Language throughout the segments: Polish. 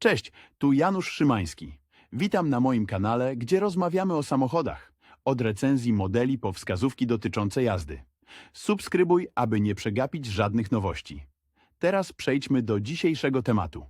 Cześć, tu Janusz Szymański. Witam na moim kanale, gdzie rozmawiamy o samochodach. Od recenzji modeli po wskazówki dotyczące jazdy. Subskrybuj, aby nie przegapić żadnych nowości. Teraz przejdźmy do dzisiejszego tematu.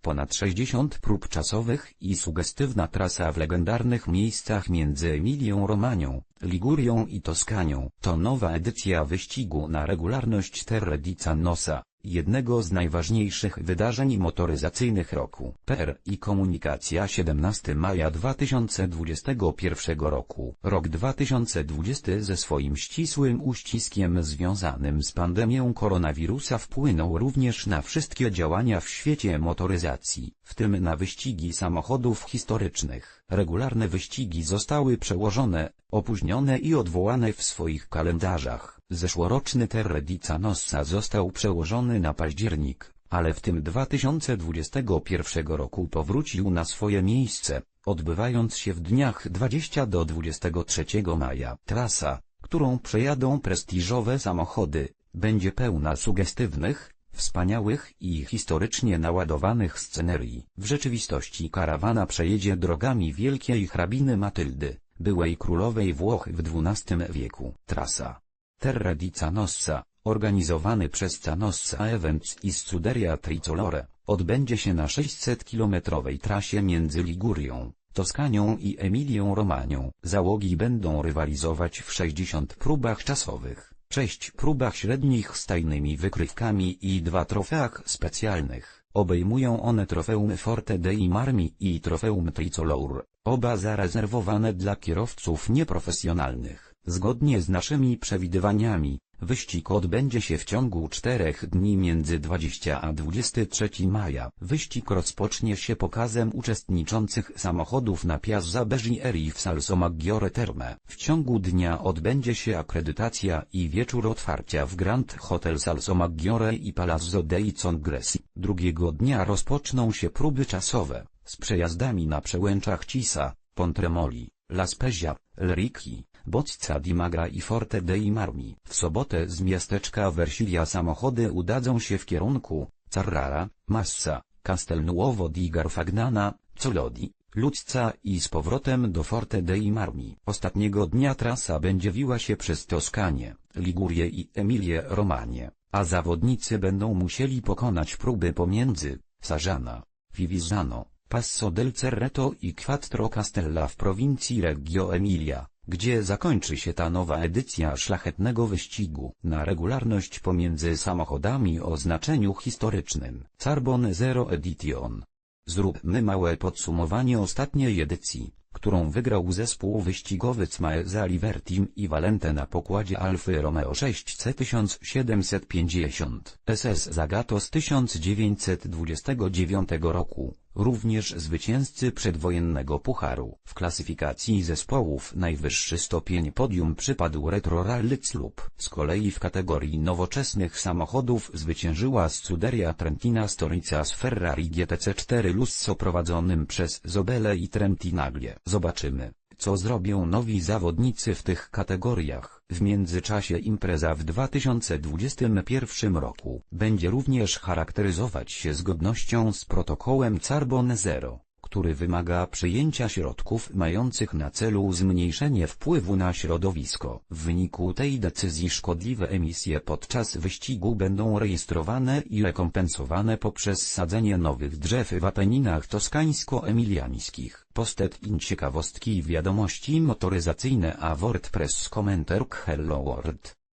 Ponad 60 prób czasowych i sugestywna trasa w legendarnych miejscach między Emilią Romanią, Ligurią i Toskanią to nowa edycja wyścigu na regularność Terre di Cannosa, jednego z najważniejszych wydarzeń motoryzacyjnych roku. PR i komunikacja 17 maja 2021 roku. Rok 2020 ze swoim ścisłym uściskiem związanym z pandemią koronawirusa wpłynął również na wszystkie działania w świecie motoryzacji, w tym na wyścigi samochodów historycznych. Regularne wyścigi zostały przełożone, opóźnione i odwołane w swoich kalendarzach. Zeszłoroczny Terre di Canossa został przełożony na październik, ale w tym 2021 roku powrócił na swoje miejsce, odbywając się w dniach 20 do 23 maja. Trasa, którą przejadą prestiżowe samochody, będzie pełna sugestywnych, wspaniałych i historycznie naładowanych scenerii. W rzeczywistości karawana przejedzie drogami wielkiej hrabiny Matyldy, byłej królowej Włoch w XII wieku. Trasa Terra di Canossa, organizowany przez Canossa Events i Scuderia Tricolore, odbędzie się na 600-kilometrowej trasie między Ligurią, Toskanią i Emilią Romanią. Załogi będą rywalizować w 60 próbach czasowych, 6 próbach średnich z tajnymi wykrywkami i dwa trofeach specjalnych. Obejmują one trofeum Forte dei Marmi i trofeum Tricolore, oba zarezerwowane dla kierowców nieprofesjonalnych. Zgodnie z naszymi przewidywaniami, wyścig odbędzie się w ciągu czterech dni między 20 a 23 maja. Wyścig rozpocznie się pokazem uczestniczących samochodów na Piazza Bergieri w Salsomaggiore Terme. W ciągu dnia odbędzie się akredytacja i wieczór otwarcia w Grand Hotel Salsomaggiore i Palazzo dei Congressi. Drugiego dnia rozpoczną się próby czasowe, z przejazdami na przełęczach Cisa, Pontremoli, La Spezia, Lriki, Bocca di Magra i Forte dei Marmi. W sobotę z miasteczka Versilia samochody udadzą się w kierunku Carrara, Massa, Castelnuovo di Garfagnana, Colodi, Luzza i z powrotem do Forte dei Marmi. Ostatniego dnia trasa będzie wiła się przez Toskanię, Ligurię i Emilię Romanię, a zawodnicy będą musieli pokonać próby pomiędzy Sarżana, Fivizzano, Passo del Cerreto i Quattro Castella w prowincji Reggio Emilia gdzie zakończy się ta nowa edycja szlachetnego wyścigu na regularność pomiędzy samochodami o znaczeniu historycznym. Carbon Zero Edition. Zróbmy małe podsumowanie ostatniej edycji, którą wygrał zespół wyścigowy Cmae Libertim i Valente na pokładzie Alfy Romeo 6C 1750 SS Zagato z 1929 roku, również zwycięzcy przedwojennego pucharu. W klasyfikacji zespołów najwyższy stopień podium przypadł Retro Rally Club. Z kolei w kategorii nowoczesnych samochodów zwyciężyła Scuderia Trentina Storica z Ferrari GTC4 Lusso prowadzonym przez Zobele i Trentinaglie. Zobaczymy, co zrobią nowi zawodnicy w tych kategoriach. W międzyczasie impreza w 2021 roku będzie również charakteryzować się zgodnością z protokołem Carbon Zero, który wymaga przyjęcia środków mających na celu zmniejszenie wpływu na środowisko. W wyniku tej decyzji szkodliwe emisje podczas wyścigu będą rejestrowane i rekompensowane poprzez sadzenie nowych drzew w Apeninach toskańsko-emiliańskich. Postet in ciekawostki i wiadomości motoryzacyjne a WordPress komentarz Hello World.